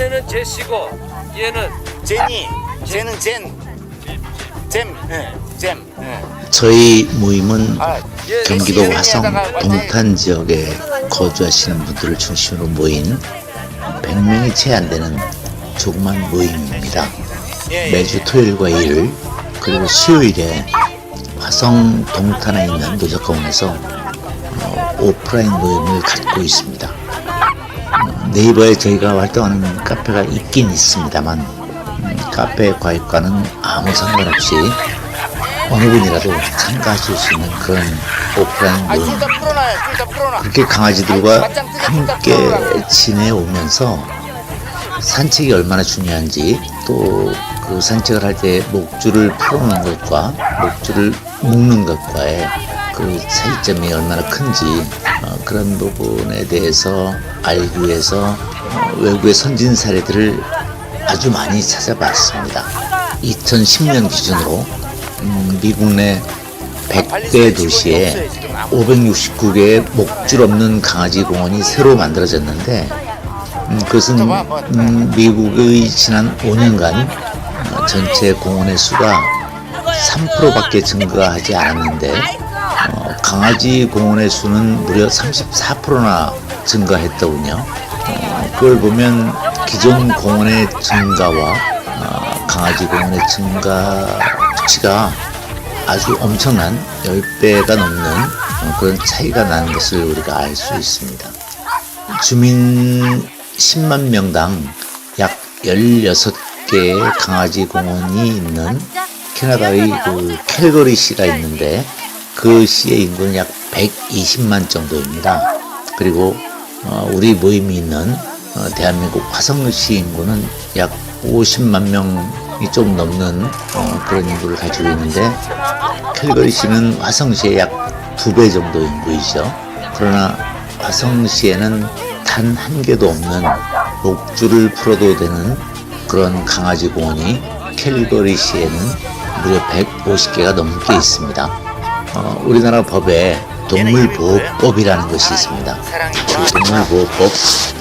제 큰애는 제시고 얘는 제니 쟤는 젠 잼, 예, 잼, 예. 저희 모임은 아, 얘 경기도 화성 얘다가 완전히- 동탄 지역에 거주하시는 분들을 중심으로 모인 100명이 채 안 되는 조그만 모임입니다. 예, 예. 매주 토요일과 일 그리고 수요일에 화성 동탄에 있는 노적공원에서 어, 오프라인 모임을 갖고 있습니다. 어, 네이버에 저희가 활동하는 카페가 있긴 있습니다만 음, 카페 가입과는 아무 상관없이 어느 분이라도 참가하실 수 있는 그런 오프라인 아, 모임. 그렇게 강아지들과 함께 지내오면서 산책이 얼마나 중요한지 또 그 산책을 할 때 목줄을 풀어놓는 것과 목줄을 묶는 것과의 그 차이점이 얼마나 큰지 어, 그런 부분에 대해서 알기 위해서 어, 외국의 선진 사례들을 아주 많이 찾아봤습니다. 2010년 기준으로 음, 미국 내 100대 도시에 569개의 목줄 없는 강아지 공원이 새로 만들어졌는데 음, 그것은 음, 미국의 지난 5년간 어, 전체 공원의 수가 3%밖에 증가하지 않았는데 어, 강아지 공원의 수는 무려 34%나 증가했더군요. 어, 그걸 보면 기존 공원의 증가와 어, 강아지 공원의 증가치가 아주 엄청난 10배가 넘는 어, 그런 차이가 나는 것을 우리가 알 수 있습니다. 주민 10만 명당 약 16개의 강아지 공원이 있는 캐나다의 그 캘거리 시가 있는데 그 시의 인구는 약 120만 정도입니다. 그리고 어, 우리 모임이 있는 어, 대한민국 화성시 인구는 약 50만 명이 좀 넘는 어, 그런 인구를 가지고 있는데 캘거리 시는 화성시의 약두배 정도 인구이죠. 그러나 화성시에는 단 한 개도 없는 목줄을 풀어도 되는 그런 강아지 공원이 캘거리 시에는 무려 150개가 넘게 있습니다. 어, 우리나라 법에 동물보호법이라는 것이 있습니다. 그 동물보호법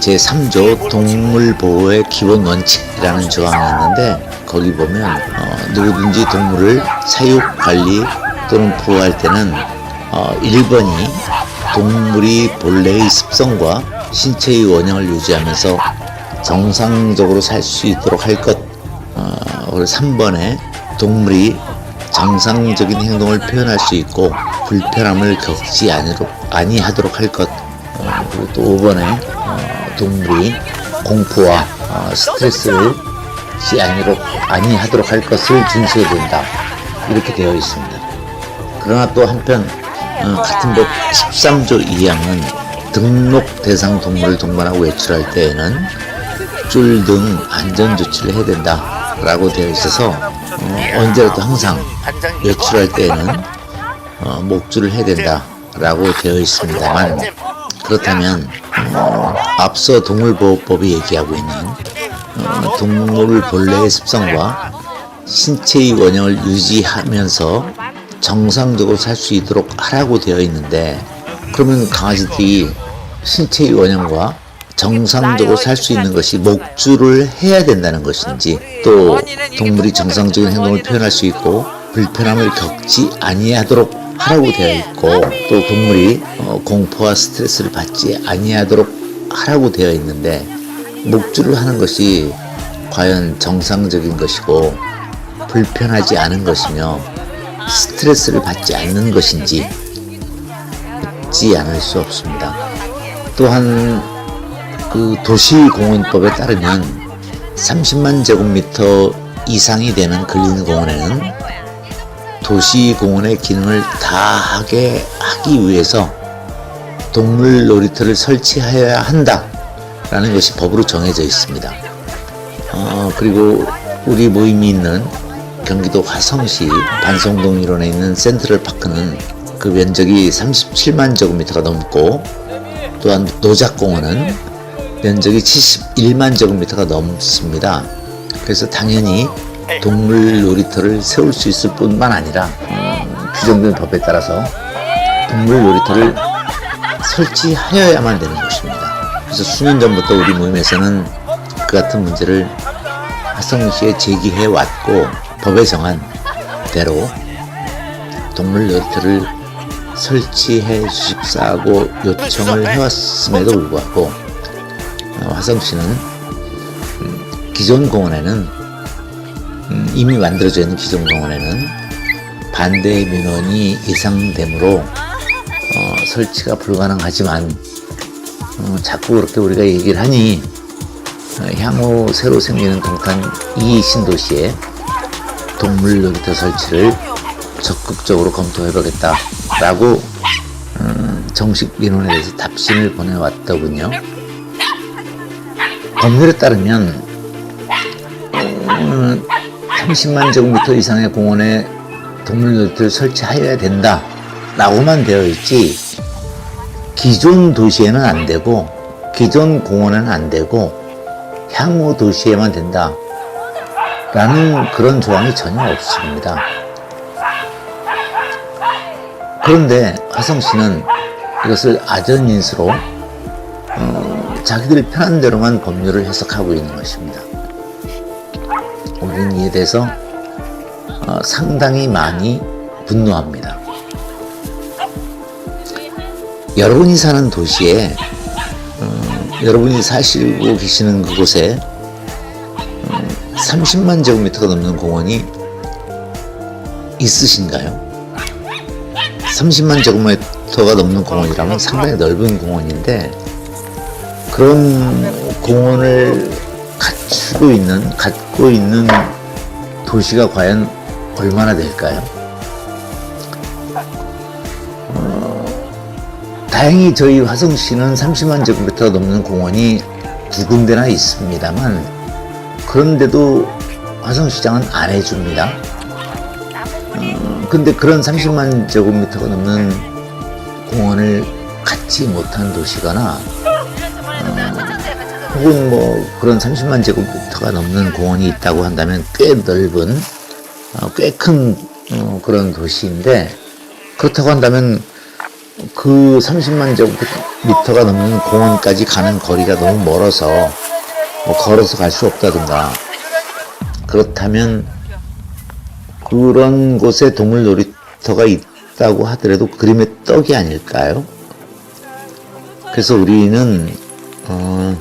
제3조 동물보호의 기본 원칙이라는 조항이 있는데 거기 보면 어, 누구든지 동물을 사육, 관리 또는 보호할 때는 어, 1번이 동물이 본래의 습성과 신체의 원형을 유지하면서 정상적으로 살 수 있도록 할 것. 어, 그리고 3번에 동물이 정상적인 행동을 표현할 수 있고 불편함을 겪지 아니도록, 아니하도록 할 것. 어, 그리고 또 5번에 어, 동물이 공포와 어, 스트레스를 지 아니도록, 아니하도록 할 것을 준수해야 된다. 이렇게 되어 있습니다. 그러나 또 한편 어, 같은 법 13조 2항은 등록 대상 동물을 동반하고 외출할 때에는 줄 등 안전 조치를 해야 된다 라고 되어 있어서 어, 언제라도 항상 외출할 때에는 어, 목줄을 해야 된다라고 되어 있습니다만 그렇다면 어, 앞서 동물보호법이 얘기하고 있는 어, 동물 본래의 습성과 신체의 원형을 유지하면서 정상적으로 살 수 있도록 하라고 되어 있는데 그러면 강아지들이 신체의 원형과 정상적으로 살 수 있는 것이 목줄을 해야 된다는 것인지 또 동물이 정상적인 행동을 표현할 수 있고 불편함을 겪지 아니하도록 하라고 되어 있고 또 동물이 어, 공포와 스트레스를 받지 아니하도록 하라고 되어 있는데 목줄을 하는 것이 과연 정상적인 것이고 불편하지 않은 것이며 스트레스를 받지 않는 것인지 묻지 않을 수 없습니다. 또한 그 도시공원법에 따르면 30만 제곱미터 이상이 되는 근린 공원에는 도시공원의 기능을 다 하게 하기 위해서 동물 놀이터를 설치해야 한다라는 것이 법으로 정해져 있습니다. 어, 그리고 우리 모임이 있는 경기도 화성시 반송동 일원에 있는 센트럴 파크는 그 면적이 37만 제곱미터가 넘고 또한 노작공원은 면적이 71만 제곱미터가 넘습니다. 그래서 당연히 동물 놀이터를 세울 수 있을 뿐만 아니라 음, 규정된 법에 따라서 동물 놀이터를 설치하여야만 되는 것입니다. 그래서 수년 전부터 우리 모임에서는 그 같은 문제를 화성시에 제기해 왔고 법에 정한 대로 동물 놀이터를 설치해 주십사고 요청을 해왔음에도 불구하고 어, 화성시는 음, 기존 공원에는 음, 이미 만들어져 있는 기존 공원에는 반대 민원이 예상되므로 어, 설치가 불가능하지만 어, 자꾸 그렇게 우리가 얘기를 하니 어, 향후 새로 생기는 동탄 이 신도시에 동물 놀이터 설치를 적극적으로 검토해보겠다라고 음, 정식 민원에 대해서 답신을 보내왔더군요. 법률에 따르면 음, 30만 제곱미터 이상의 공원에 동물 놀이터를 설치하여야 된다 라고만 되어 있지 기존 도시에는 안 되고 기존 공원에는 안 되고 향후 도시에만 된다. 라는 그런 조항이 전혀 없습니다. 그런데 화성시는 이것을 아전인수로 어, 자기들이 편한 대로만 법률을 해석하고 있는 것입니다. 우리는 이에 대해서 어, 상당히 많이 분노합니다. 여러분이 사는 도시에 어, 여러분이 사시고 계시는 그곳에 30만 제곱미터가 넘는 공원이 있으신가요? 30만 제곱미터가 넘는 공원이라면 상당히 넓은 공원인데 그런 공원을 갖추고 있는 갖고 있는 도시가 과연 얼마나 될까요? 어, 다행히 저희 화성시는 30만 제곱미터가 넘는 공원이 두 군데나 있습니다만 그런데도 화성시장은 안 해줍니다. 음, 근데 그런 30만 제곱미터가 넘는 공원을 갖지 못한 도시거나 음, 혹은 뭐 그런 30만 제곱미터가 넘는 공원이 있다고 한다면 꽤 넓은 어, 꽤큰 어, 그런 도시인데 그렇다고 한다면 그 30만 제곱미터가 넘는 공원까지 가는 거리가 너무 멀어서 뭐 걸어서 갈 수 없다든가 그렇다면 그런 곳에 동물 놀이터가 있다고 하더라도 그림의 떡이 아닐까요? 그래서 우리는 어,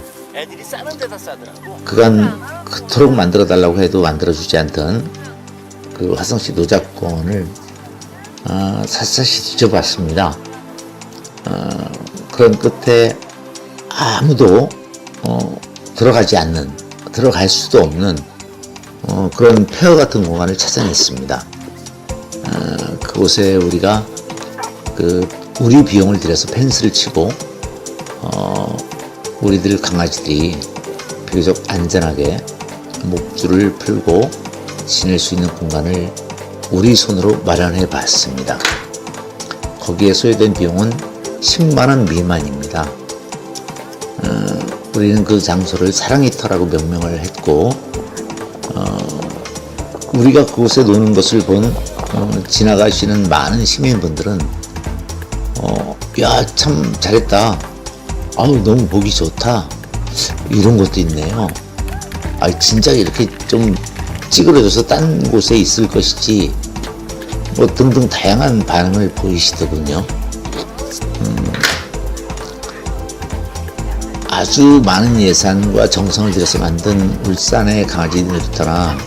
싸는 데다 싸더라고. 그간 그토록 만들어 달라고 해도 만들어 주지 않던 그 화성시 노작공원을 어, 샅샅이 뒤져봤습니다. 어, 그런 끝에 아무도 어, 들어가지 않는 들어갈 수도 없는 어, 그런 폐허 같은 공간을 찾아냈습니다. 어, 그곳에 우리가 그 우리 비용을 들여서 펜스를 치고 어, 우리들 강아지들이 비교적 안전하게 목줄을 풀고 지낼 수 있는 공간을 우리 손으로 마련해 봤습니다. 거기에 소요된 비용은 10만원 미만입니다. 우리는 그 장소를 사랑의 터라고 명명을 했고 어, 우리가 그곳에 노는 것을 본 어, 지나가시는 많은 시민분들은 어, 야 참 잘했다 아우 너무 보기 좋다. 이런 것도 있네요. 아 진짜 이렇게 좀 찌그러져서 딴 곳에 있을 것이지 뭐 등등 다양한 반응을 보이시더군요. 아주 많은 예산과 정성을 들여서 만든 울산의 강아지 놀이터나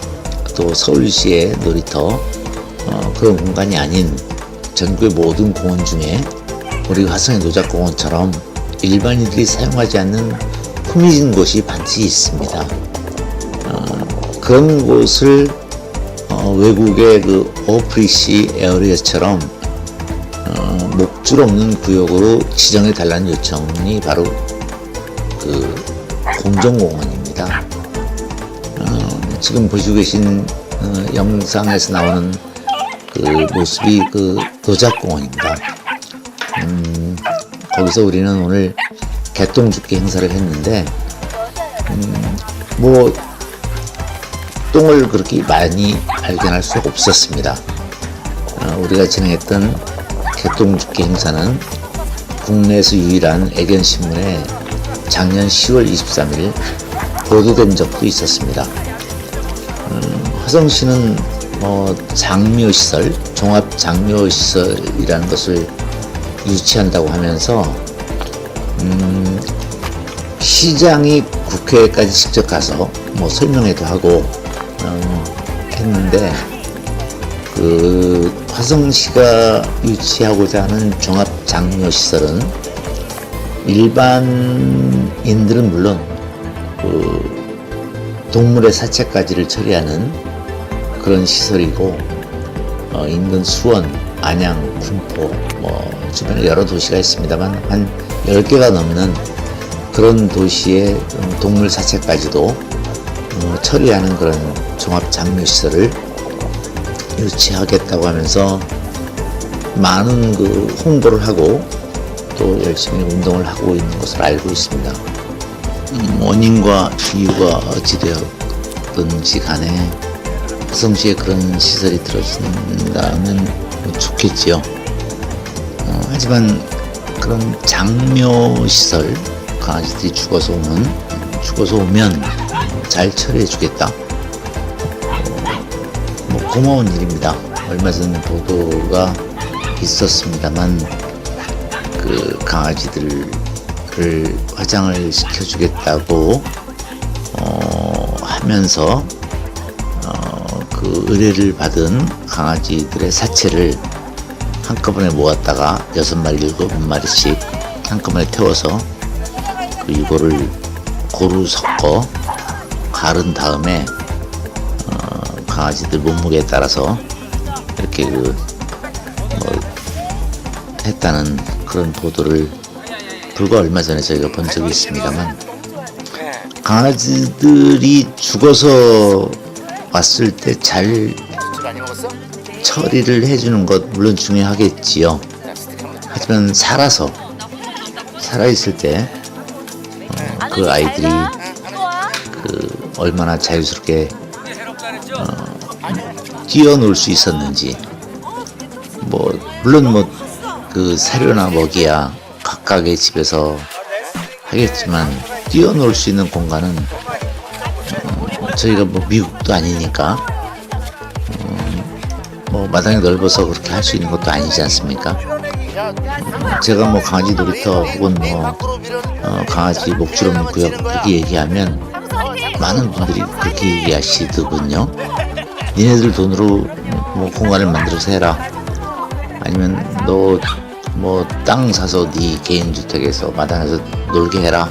또 서울시의 놀이터 어, 그런 공간이 아닌 전국의 모든 공원 중에 우리 화성의 노작공원처럼 일반인들이 사용하지 않는 품위진 곳이 반드시 있습니다. 어, 그런 곳을 어, 외국의 그 오프리시 에어리어처럼 어, 목줄 없는 구역으로 지정해 달라는 요청이 바로 그 공정공원입니다. 어, 지금 보시고 계신 어, 영상에서 나오는 그 모습이 그 도작공원입니다. 음, 거기서 우리는 오늘 개똥죽기 행사를 했는데 음, 뭐 똥을 그렇게 많이 발견할 수 없었습니다. 어, 우리가 진행했던 개똥죽기 행사는 국내에서 유일한 애견신문에 작년 10월 23일 보도된 적도 있었습니다. 음, 화성시는 뭐 장묘시설, 종합 장묘시설이라는 것을 유치한다고 하면서 음, 시장이 국회까지 직접 가서 뭐 설명회도 하고 어, 했는데 그 화성시가 유치하고자 하는 종합 장려 시설은 일반인들은 물론 그 동물의 사체까지를 처리하는 그런 시설이고 어, 인근 수원, 안양, 군포 뭐 주변에 여러 도시가 있습니다만 한 10개가 넘는 그런 도시의 음, 동물 사체까지도 어, 처리하는 그런 종합 장려 시설을 유치하겠다고 하면서 많은 그 홍보를 하고 또 열심히 운동을 하고 있는 것을 알고 있습니다. 음, 원인과 이유가 어찌되었든지 간에 화성시에 그런 시설이 들어선다면 좋겠지요. 어, 하지만 그런 장묘 시설 강아지들이 죽어서 오면 죽어서 오면 잘 처리해 주겠다. 뭐 고마운 일입니다. 얼마 전 보도가 있었습니다만 그 강아지들을 화장을 시켜주겠다고 어, 하면서 어, 그 의뢰를 받은 강아지들의 사체를 한꺼번에 모았다가 여섯 마리 일곱 마리씩 한꺼번에 태워서 그 이거를 고루 섞어 가른 다음에 어, 강아지들 몸무게에 따라서 이렇게 그 뭐 했다는 그런 보도를 불과 얼마 전에 저희가 본 적이 있습니다만 강아지들이 죽어서 왔을 때 잘? 처리를 해주는 것 물론 중요하겠지요. 하지만 살아서 살아있을 때 어, 그 아이들이 그 얼마나 자유스럽게 어, 뛰어놀 수 있었는지 뭐 물론 뭐 그 사료나 먹이야 각각의 집에서 하겠지만 뛰어놀 수 있는 공간은 어, 저희가 뭐 미국도 아니니까 음, 뭐 마당이 넓어서 그렇게 할 수 있는 것도 아니지 않습니까? 제가 뭐 강아지 놀이터 혹은 뭐 어, 강아지 목줄 없는 구역 그렇게 얘기하면 많은 분들이 그렇게 얘기하시더군요. 니네들 돈으로 뭐 공간을 만들어서 해라. 아니면 너 뭐 땅 사서 네 개인 주택에서 마당에서 놀게 해라.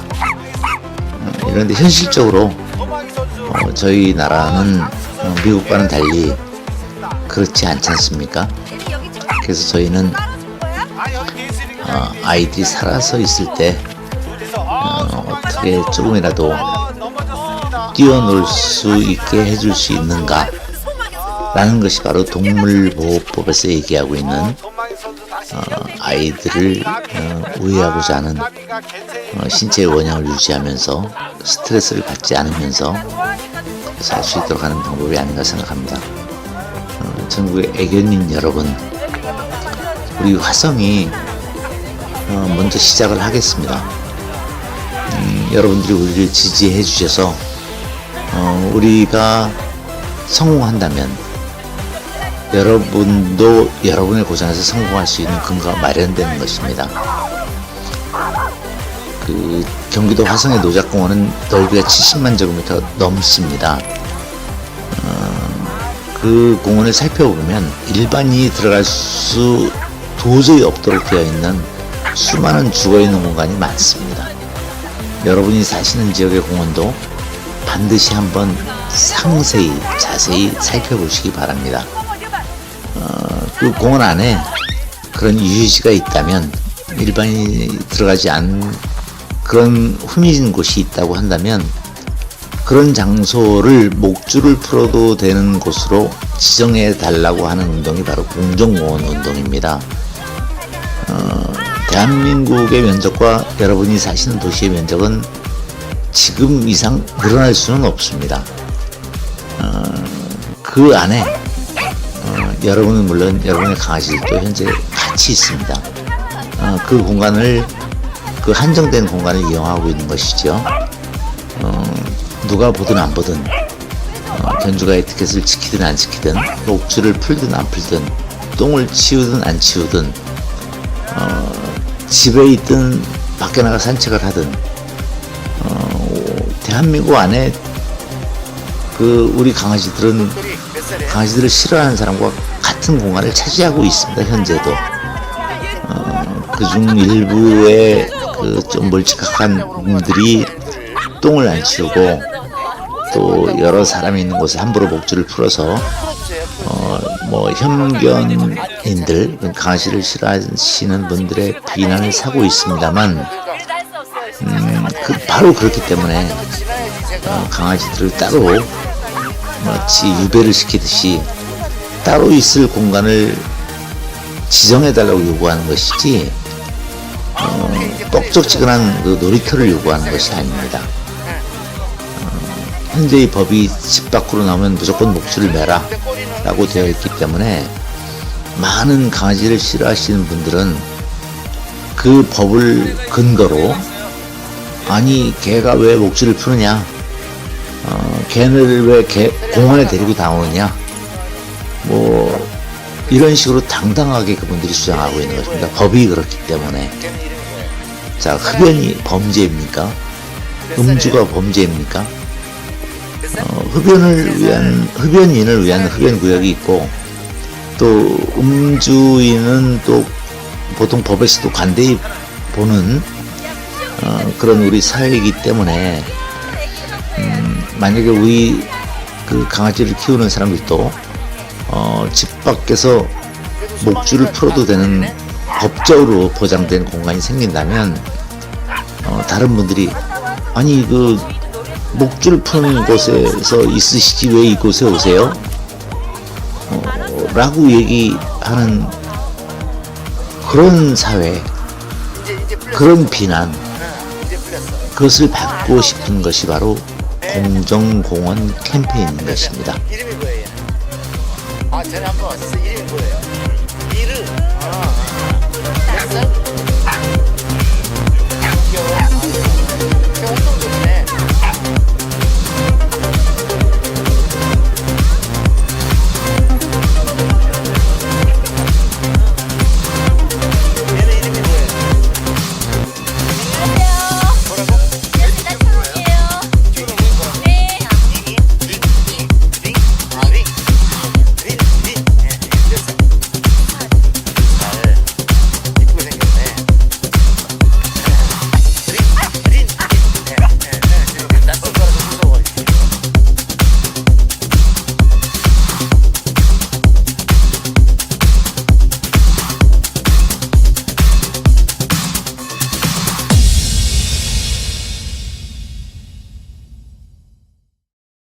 음, 이런데 현실적으로 어, 저희 나라는 어, 미국과는 달리 그렇지 않지 않습니까? 그래서 저희는 어, 아이들이 살아서 있을 때 어, 어떻게 조금이라도 뛰어놀 수 있게 해줄 수 있는가 라는 것이 바로 동물보호법에서 얘기하고 있는 어, 아이들을 어, 우회하고자 하는 어, 신체의 원형을 유지하면서 스트레스를 받지 않으면서 살 수 있도록 하는 방법이 아닌가 생각합니다. 어, 전국의 애견인 여러분, 우리 화성이 어, 먼저 시작을 하겠습니다. 음, 여러분들이 우리를 지지해 주셔서 어, 우리가 성공한다면 여러분도 여러분의 고장에서 성공할 수 있는 근거가 마련되는 것입니다. 그 경기도 화성의 노작공원은 넓이가 70만 제곱미터 넘습니다. 어, 그 공원을 살펴보면 일반인이 들어갈 수 도저히 없도록 되어 있는 수많은 죽어 있는 공간이 많습니다. 여러분이 사시는 지역의 공원도 반드시 한번 상세히 자세히 살펴보시기 바랍니다. 어, 그 공원 안에 그런 유유지가 있다면 일반인이 들어가지 않은 그런 후미진 곳이 있다고 한다면 그런 장소를 목줄을 풀어도 되는 곳으로 지정해 달라고 하는 운동이 바로 공정공원 운동입니다. 어, 대한민국의 면적과 여러분이 사시는 도시의 면적은 지금 이상 늘어날 수는 없습니다. 어, 그 안에 어, 여러분은 물론 여러분의 강아지들도 현재 같이 있습니다. 어, 어, 그 공간을 그 한정된 공간을 이용하고 있는 것이죠. 어, 누가 보든 안 보든 어, 견주가 에티켓을 지키든 안 지키든 목줄을 풀든 안 풀든 똥을 치우든 안 치우든 어, 집에 있든 밖에 나가 산책을 하든 어, 대한민국 안에 그 우리 강아지들은? 강아지들을 싫어하는 사람과 같은 공간을 차지하고 있습니다. 현재도 어, 그중 일부의 그 좀 멀찍한 분들이 똥을 안 치우고 또 여러 사람이 있는 곳에 함부로 목줄을 풀어서 어, 뭐 현견인들 강아지를 싫어하시는 분들의 비난을 사고 있습니다만 음, 그 바로 그렇기 때문에 어, 강아지들을 따로 마치 유배를 시키듯이 따로 있을 공간을 지정해 달라고 요구하는 것이지 어, 뻑적지근한 그 놀이터를 요구하는 것이 아닙니다. 어, 현재의 법이 집 밖으로 나오면 무조건 목줄을 매라 라고 되어 있기 때문에 많은 강아지를 싫어하시는 분들은 그 법을 근거로 아니 개가 왜 목줄을 푸느냐 어, 걔를 왜 개, 공원에 데리고 나오느냐 뭐 이런 식으로 당당하게 그분들이 주장하고 있는 것입니다 법이 그렇기 때문에? 자 흡연이 범죄입니까 음주가 범죄입니까? 어, 흡연을 위한 흡연인을 위한 흡연 구역이 있고 또 음주인은 또 보통 법에서도 관대히 보는 어, 그런 우리 사회이기 때문에 음, 만약에 우리 그 강아지를 키우는 사람들도 어, 집 밖에서 목줄을 풀어도 되는 법적으로 보장된 공간이 생긴다면 어, 다른 분들이 아니 그 목줄 푸는 곳에서 있으시지 왜 이곳에 오세요? 어, 라고 얘기하는 그런 사회. 그런 비난. 그것을 받고 싶은 것이 바로 공정공원 캠페인인 것입니다. 이름이 뭐예요? 아 전에 한번. 이름이 뭐예요?